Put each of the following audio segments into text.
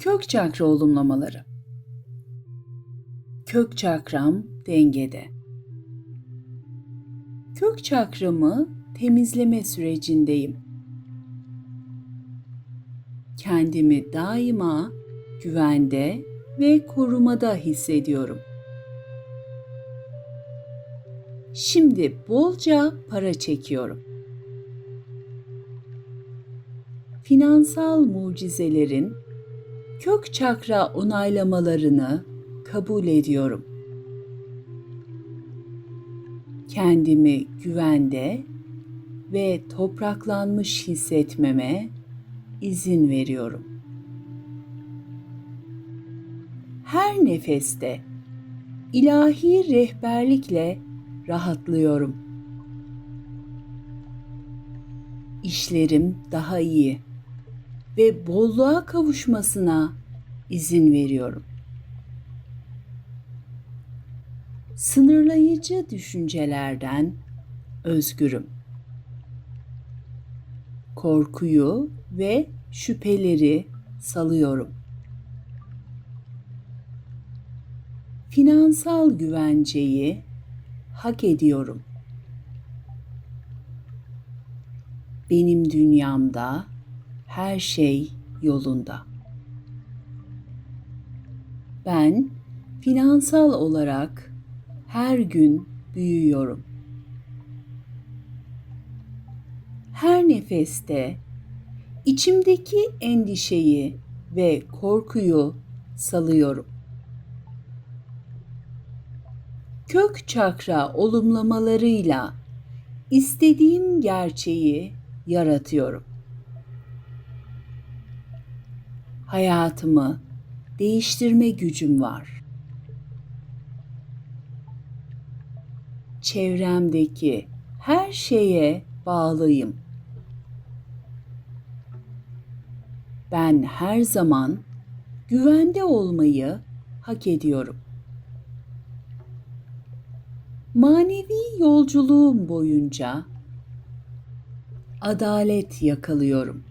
Kök çakra olumlamaları. Kök çakram dengede. Kök çakramı temizleme sürecindeyim. Kendimi daima güvende ve korumada hissediyorum. Şimdi bolca para çekiyorum. Finansal mucizelerin kök çakra onaylamalarını kabul ediyorum. Kendimi güvende ve topraklanmış hissetmeme izin veriyorum. Her nefeste ilahi rehberlikle rahatlıyorum. İşlerim daha iyi ve bolluğa kavuşmasına izin veriyorum. Sınırlayıcı düşüncelerden özgürüm. Korkuyu ve şüpheleri salıyorum. Finansal güvenceyi hak ediyorum. Benim dünyamda her şey yolunda. Ben finansal olarak her gün büyüyorum. Her nefeste içimdeki endişeyi ve korkuyu salıyorum. Kök çakra olumlamalarıyla istediğim gerçeği yaratıyorum. Hayatımı değiştirme gücüm var. Çevremdeki her şeye bağlıyım. Ben her zaman güvende olmayı hak ediyorum. Manevi yolculuğum boyunca adalet yakalıyorum.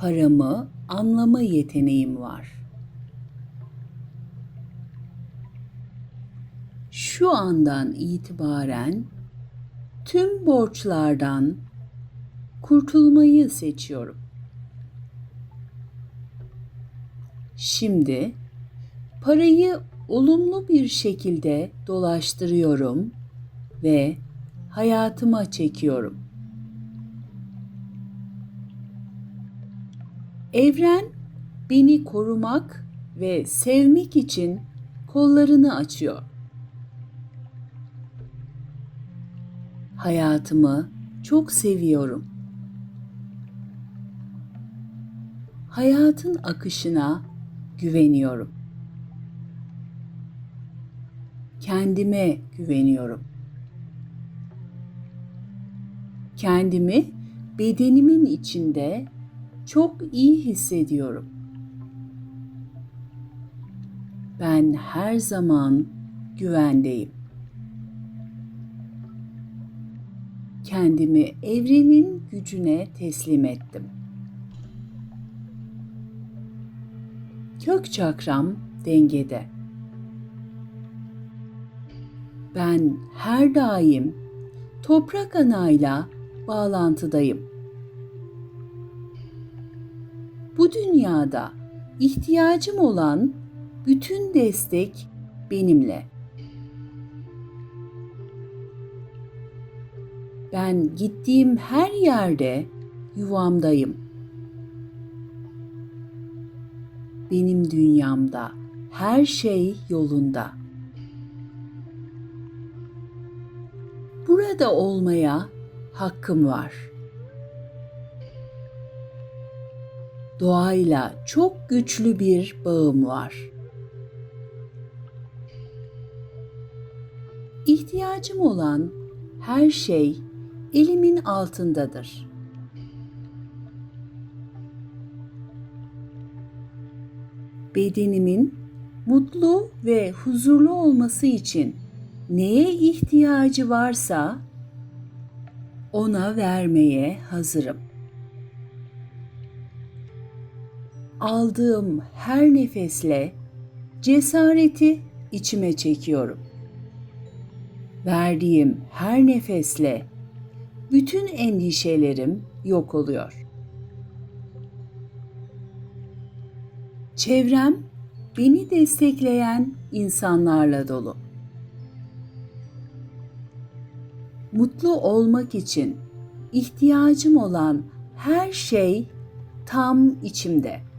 Paramı anlama yeteneğim var. Şu andan itibaren tüm borçlardan kurtulmayı seçiyorum. Şimdi parayı olumlu bir şekilde dolaştırıyorum ve hayatıma çekiyorum. Evren beni korumak ve sevmek için kollarını açıyor. Hayatımı çok seviyorum. Hayatın akışına güveniyorum. Kendime güveniyorum. Kendimi bedenimin içinde çok iyi hissediyorum. Ben her zaman güvendeyim. Kendimi evrenin gücüne teslim ettim. Kök çakram dengede. Ben her daim toprak anayla bağlantıdayım. Bu dünyada ihtiyacım olan bütün destek benimle. Ben gittiğim her yerde yuvamdayım. Benim dünyamda her şey yolunda. Burada olmaya hakkım var. Doğayla çok güçlü bir bağım var. İhtiyacım olan her şey elimin altındadır. Bedenimin mutlu ve huzurlu olması için neye ihtiyacı varsa ona vermeye hazırım. Aldığım her nefesle cesareti içime çekiyorum. Verdiğim her nefesle bütün endişelerim yok oluyor. Çevrem beni destekleyen insanlarla dolu. Mutlu olmak için ihtiyacım olan her şey tam içimde.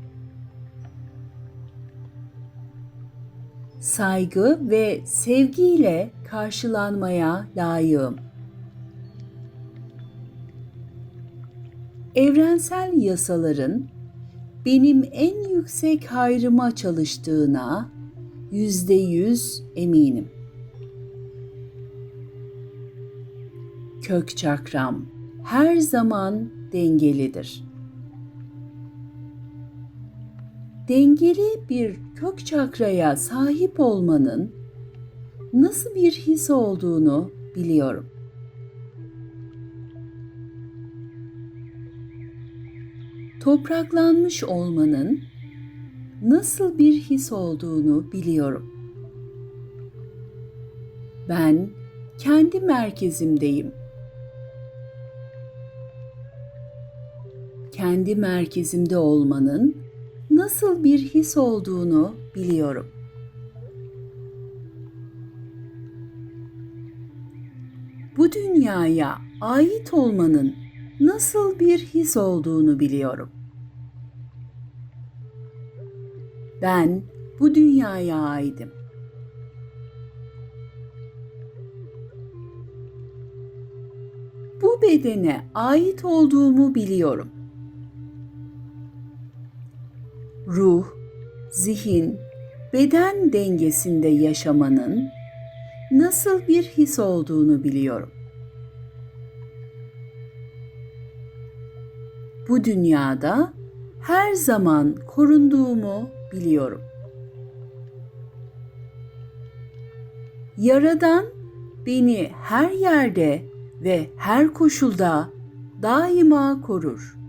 Saygı ve sevgiyle karşılanmaya layığım. Evrensel yasaların benim en yüksek hayrıma çalıştığına yüzde yüz eminim. Kök çakram her zaman dengelidir. Dengeli bir kök çakraya sahip olmanın nasıl bir his olduğunu biliyorum. topraklanmış olmanın nasıl bir his olduğunu biliyorum. Ben kendi merkezimdeyim. Kendi merkezimde olmanın nasıl bir his olduğunu biliyorum. Bu dünyaya ait olmanın nasıl bir his olduğunu biliyorum. Ben bu dünyaya aidim. Bu bedene ait olduğumu biliyorum. Ruh, zihin, beden dengesinde yaşamanın nasıl bir his olduğunu biliyorum. bu dünyada her zaman korunduğumu biliyorum. Yaradan beni her yerde ve her koşulda daima korur.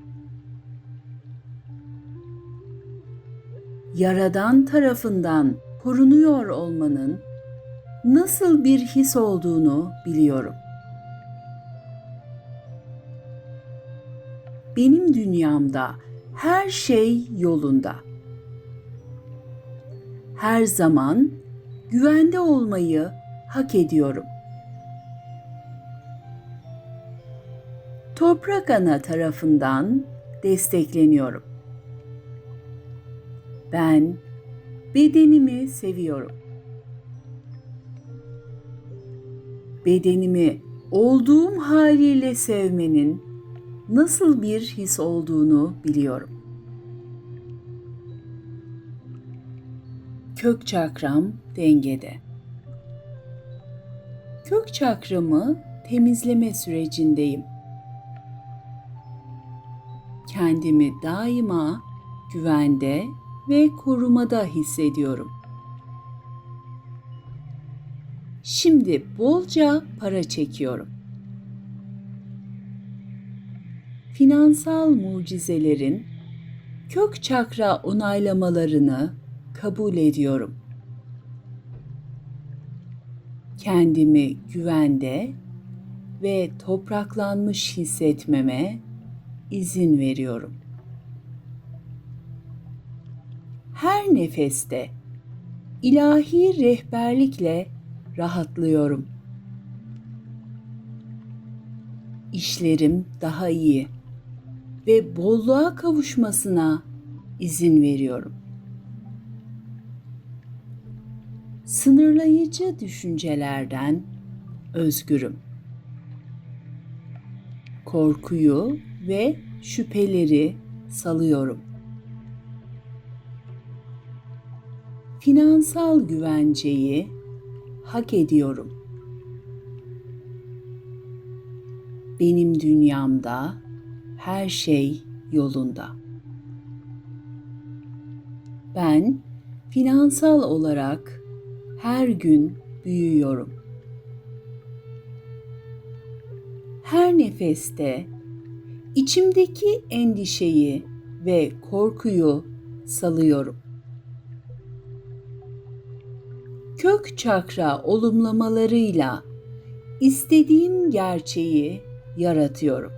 Yaradan tarafından korunuyor olmanın nasıl bir his olduğunu biliyorum. benim dünyamda her şey yolunda. Her zaman güvende olmayı hak ediyorum. Toprak Ana tarafından destekleniyorum. Ben bedenimi seviyorum. Bedenimi olduğum haliyle sevmenin nasıl bir his olduğunu biliyorum. Kök çakram dengede. Kök çakramı temizleme sürecindeyim. Kendimi daima güvende ve korumada hissediyorum. Şimdi bolca para çekiyorum. finansal mucizelerin kök çakra onaylamalarını kabul ediyorum. Kendimi güvende ve topraklanmış hissetmeme izin veriyorum. Her nefeste ilahi rehberlikle rahatlıyorum. İşlerim daha iyi ve bolluğa kavuşmasına izin veriyorum. Sınırlayıcı düşüncelerden özgürüm. Korkuyu ve şüpheleri salıyorum. Finansal güvenceyi hak ediyorum. Benim dünyamda her şey yolunda. Ben finansal olarak her gün büyüyorum. Her nefeste içimdeki endişeyi ve korkuyu salıyorum. Kök çakra olumlamalarıyla istediğim gerçeği yaratıyorum.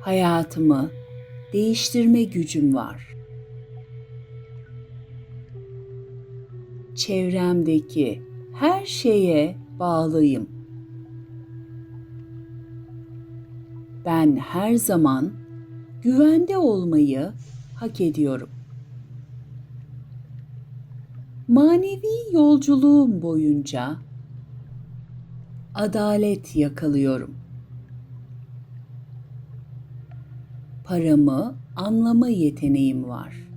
Hayatımı değiştirme gücüm var. Çevremdeki her şeye bağlıyım. Ben her zaman güvende olmayı hak ediyorum. Manevi yolculuğum boyunca adalet yakalıyorum. Paramı anlama yeteneğim var.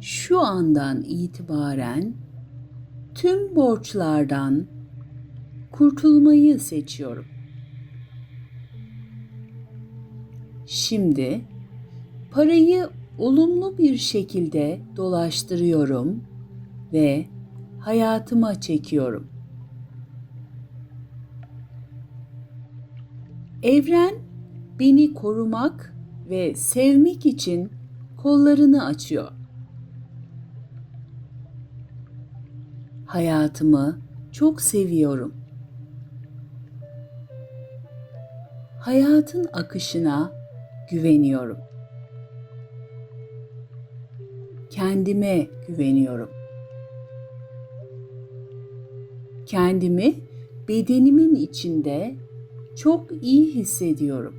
Şu andan itibaren tüm borçlardan kurtulmayı seçiyorum. Şimdi parayı olumlu bir şekilde dolaştırıyorum ve hayatıma çekiyorum. Evren beni korumak ve sevmek için kollarını açıyor. Hayatımı çok seviyorum. Hayatın akışına güveniyorum. Kendime güveniyorum. Kendimi bedenimin içinde çok iyi hissediyorum.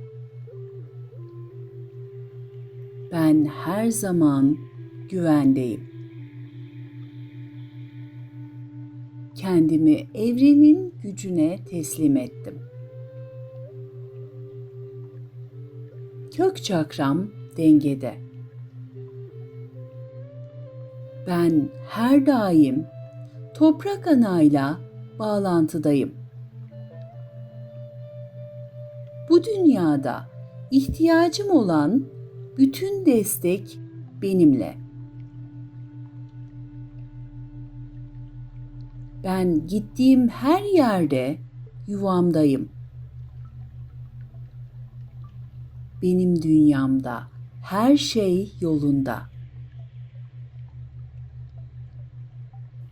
Ben her zaman güvendeyim. Kendimi evrenin gücüne teslim ettim. Kök çakram dengede. Ben her daim toprak anayla bağlantıdayım. Bu dünyada ihtiyacım olan bütün destek benimle. Ben gittiğim her yerde yuvamdayım. Benim dünyamda her şey yolunda.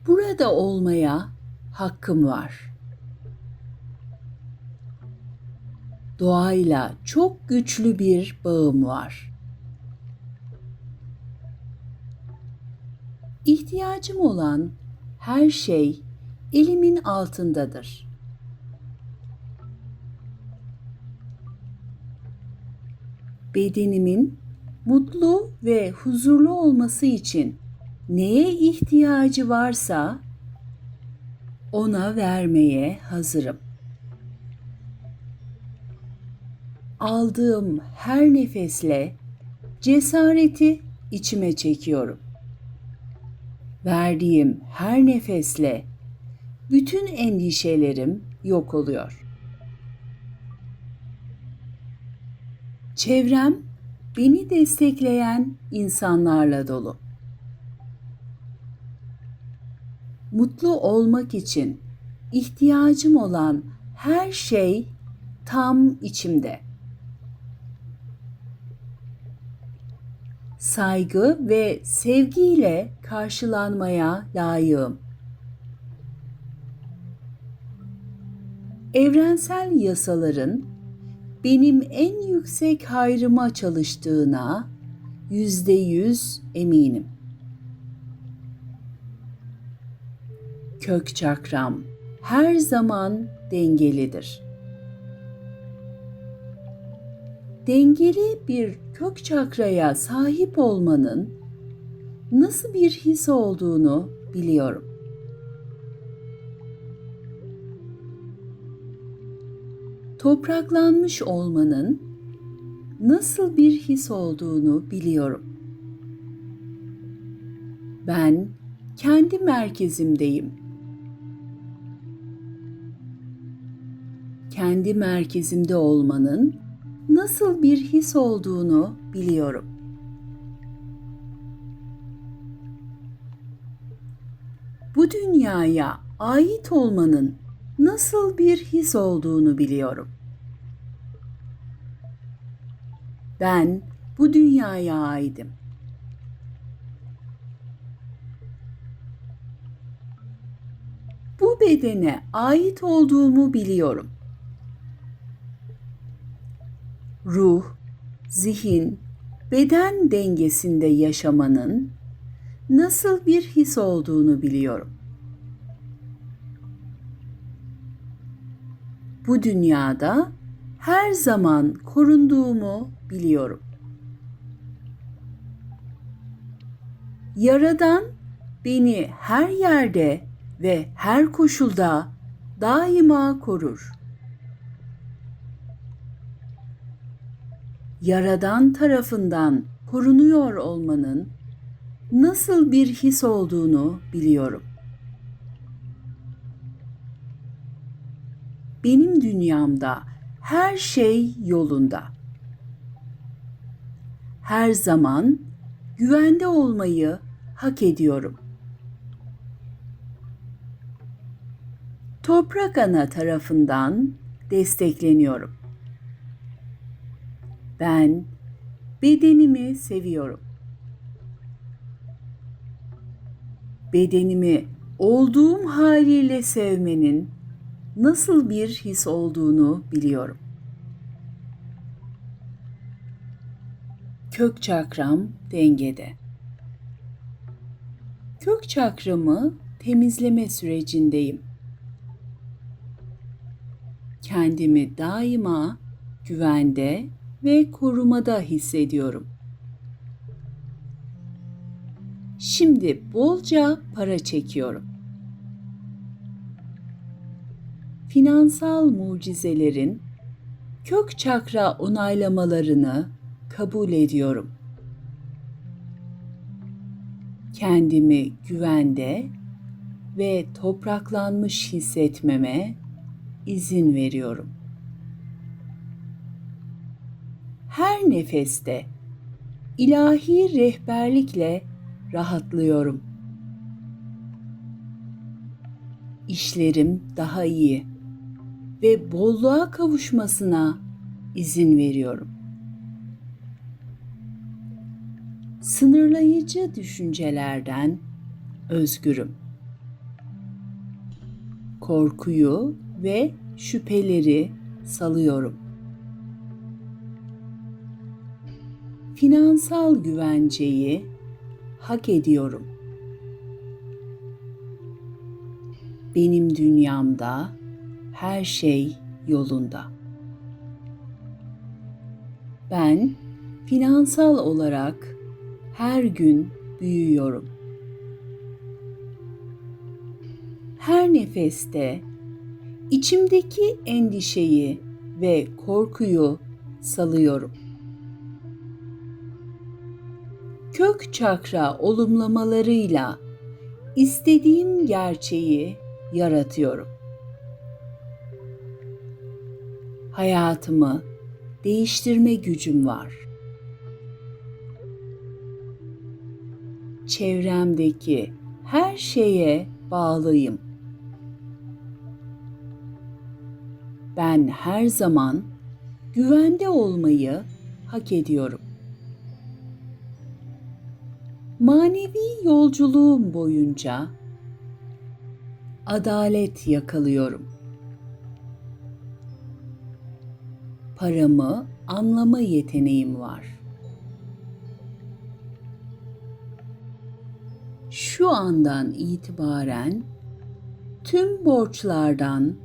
Burada olmaya hakkım var. Doğayla çok güçlü bir bağım var. İhtiyacım olan her şey elimin altındadır. Bedenimin mutlu ve huzurlu olması için neye ihtiyacı varsa ona vermeye hazırım. Aldığım her nefesle cesareti içime çekiyorum. Verdiğim her nefesle bütün endişelerim yok oluyor. Çevrem beni destekleyen insanlarla dolu. Mutlu olmak için ihtiyacım olan her şey tam içimde. Saygı ve sevgiyle karşılanmaya layığım. evrensel yasaların benim en yüksek hayrıma çalıştığına yüzde yüz eminim. Kök çakram her zaman dengelidir. Dengeli bir kök çakraya sahip olmanın nasıl bir his olduğunu biliyorum. topraklanmış olmanın nasıl bir his olduğunu biliyorum. Ben kendi merkezimdeyim. Kendi merkezimde olmanın nasıl bir his olduğunu biliyorum. Bu dünyaya ait olmanın nasıl bir his olduğunu biliyorum. Ben bu dünyaya aidim. Bu bedene ait olduğumu biliyorum. Ruh, zihin, beden dengesinde yaşamanın nasıl bir his olduğunu biliyorum. Bu dünyada her zaman korunduğumu biliyorum. Yaradan beni her yerde ve her koşulda daima korur. Yaradan tarafından korunuyor olmanın nasıl bir his olduğunu biliyorum. Benim dünyamda her şey yolunda. Her zaman güvende olmayı hak ediyorum. Toprak Ana tarafından destekleniyorum. Ben bedenimi seviyorum. Bedenimi olduğum haliyle sevmenin nasıl bir his olduğunu biliyorum. Kök çakram dengede. Kök çakramı temizleme sürecindeyim. Kendimi daima güvende ve korumada hissediyorum. Şimdi bolca para çekiyorum. Finansal mucizelerin kök çakra onaylamalarını kabul ediyorum. Kendimi güvende ve topraklanmış hissetmeme izin veriyorum. Her nefeste ilahi rehberlikle rahatlıyorum. İşlerim daha iyi ve bolluğa kavuşmasına izin veriyorum. Sınırlayıcı düşüncelerden özgürüm. Korkuyu ve şüpheleri salıyorum. Finansal güvenceyi hak ediyorum. Benim dünyamda her şey yolunda. Ben finansal olarak her gün büyüyorum. Her nefeste içimdeki endişeyi ve korkuyu salıyorum. Kök çakra olumlamalarıyla istediğim gerçeği yaratıyorum. Hayatımı değiştirme gücüm var. Çevremdeki her şeye bağlıyım. Ben her zaman güvende olmayı hak ediyorum. Manevi yolculuğum boyunca adalet yakalıyorum. Paramı anlama yeteneğim var. Şu andan itibaren tüm borçlardan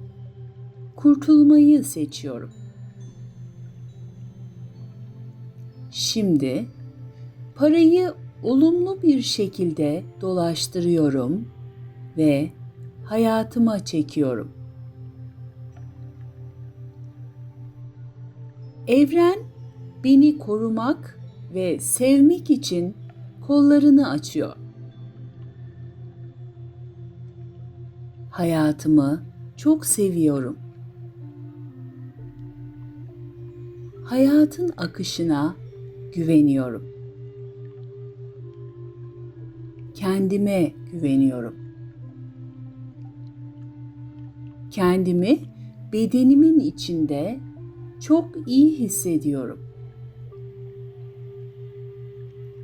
kurtulmayı seçiyorum. Şimdi parayı olumlu bir şekilde dolaştırıyorum ve hayatıma çekiyorum. Evren beni korumak ve sevmek için kollarını açıyor. Hayatımı çok seviyorum. Hayatın akışına güveniyorum. Kendime güveniyorum. Kendimi bedenimin içinde çok iyi hissediyorum.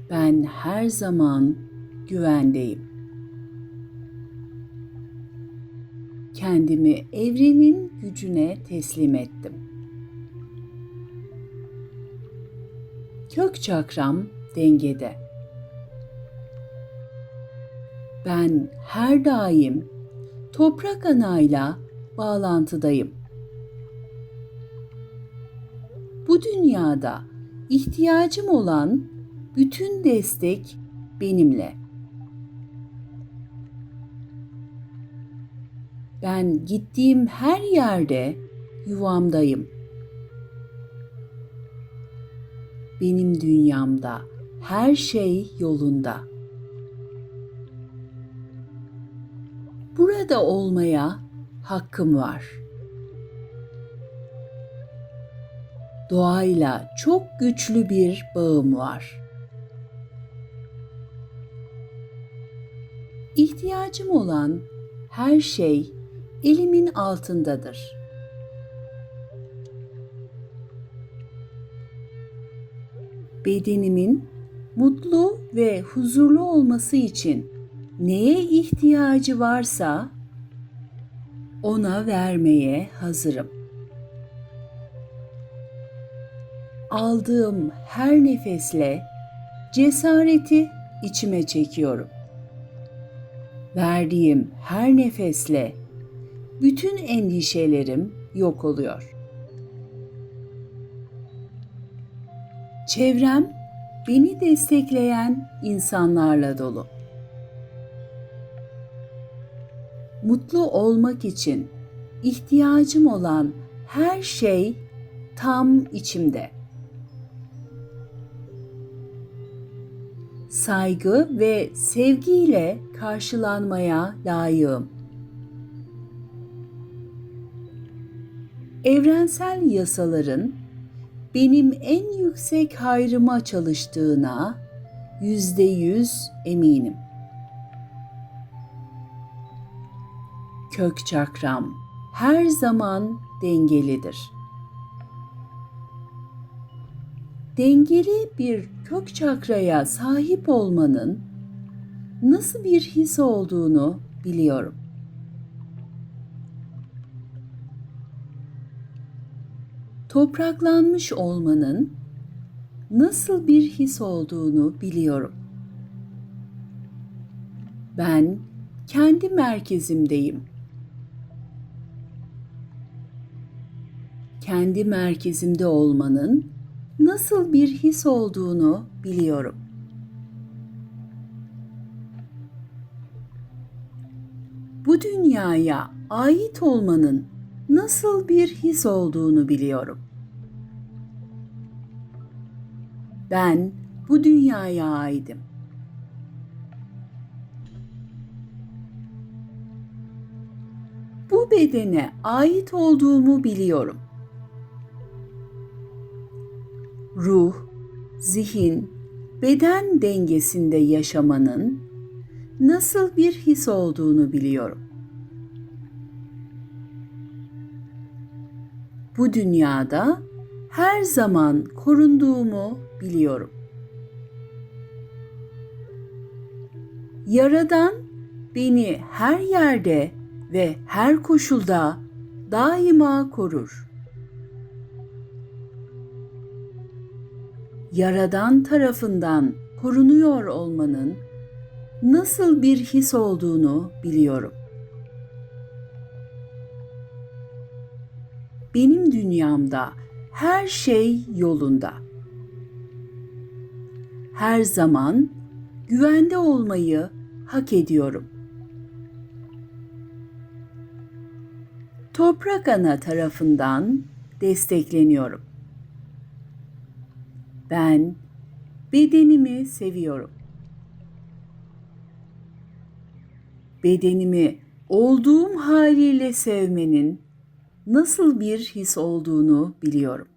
Ben her zaman güvendeyim. Kendimi evrenin gücüne teslim ettim. Kök çakram dengede. Ben her daim toprak anayla bağlantıdayım. Bu dünyada ihtiyacım olan bütün destek benimle. Ben gittiğim her yerde yuvamdayım. Benim dünyamda her şey yolunda. Burada olmaya hakkım var. Doğayla çok güçlü bir bağım var. İhtiyacım olan her şey elimin altındadır. Bedenimin mutlu ve huzurlu olması için neye ihtiyacı varsa ona vermeye hazırım. Aldığım her nefesle cesareti içime çekiyorum. Verdiğim her nefesle bütün endişelerim yok oluyor. Çevrem beni destekleyen insanlarla dolu. Mutlu olmak için ihtiyacım olan her şey tam içimde. Saygı ve sevgiyle karşılanmaya layığım. Evrensel yasaların benim en yüksek hayrıma çalıştığına yüzde yüz eminim. Kök çakram her zaman dengelidir. Dengeli bir kök çakraya sahip olmanın nasıl bir his olduğunu biliyorum. topraklanmış olmanın nasıl bir his olduğunu biliyorum. Ben kendi merkezimdeyim. Kendi merkezimde olmanın nasıl bir his olduğunu biliyorum. Bu dünyaya ait olmanın nasıl bir his olduğunu biliyorum. Ben bu dünyaya aidim. Bu bedene ait olduğumu biliyorum. Ruh, zihin, beden dengesinde yaşamanın nasıl bir his olduğunu biliyorum. bu dünyada her zaman korunduğumu biliyorum. Yaradan beni her yerde ve her koşulda daima korur. Yaradan tarafından korunuyor olmanın nasıl bir his olduğunu biliyorum. benim dünyamda her şey yolunda. Her zaman güvende olmayı hak ediyorum. Toprak Ana tarafından destekleniyorum. Ben bedenimi seviyorum. Bedenimi olduğum haliyle sevmenin nasıl bir his olduğunu biliyorum.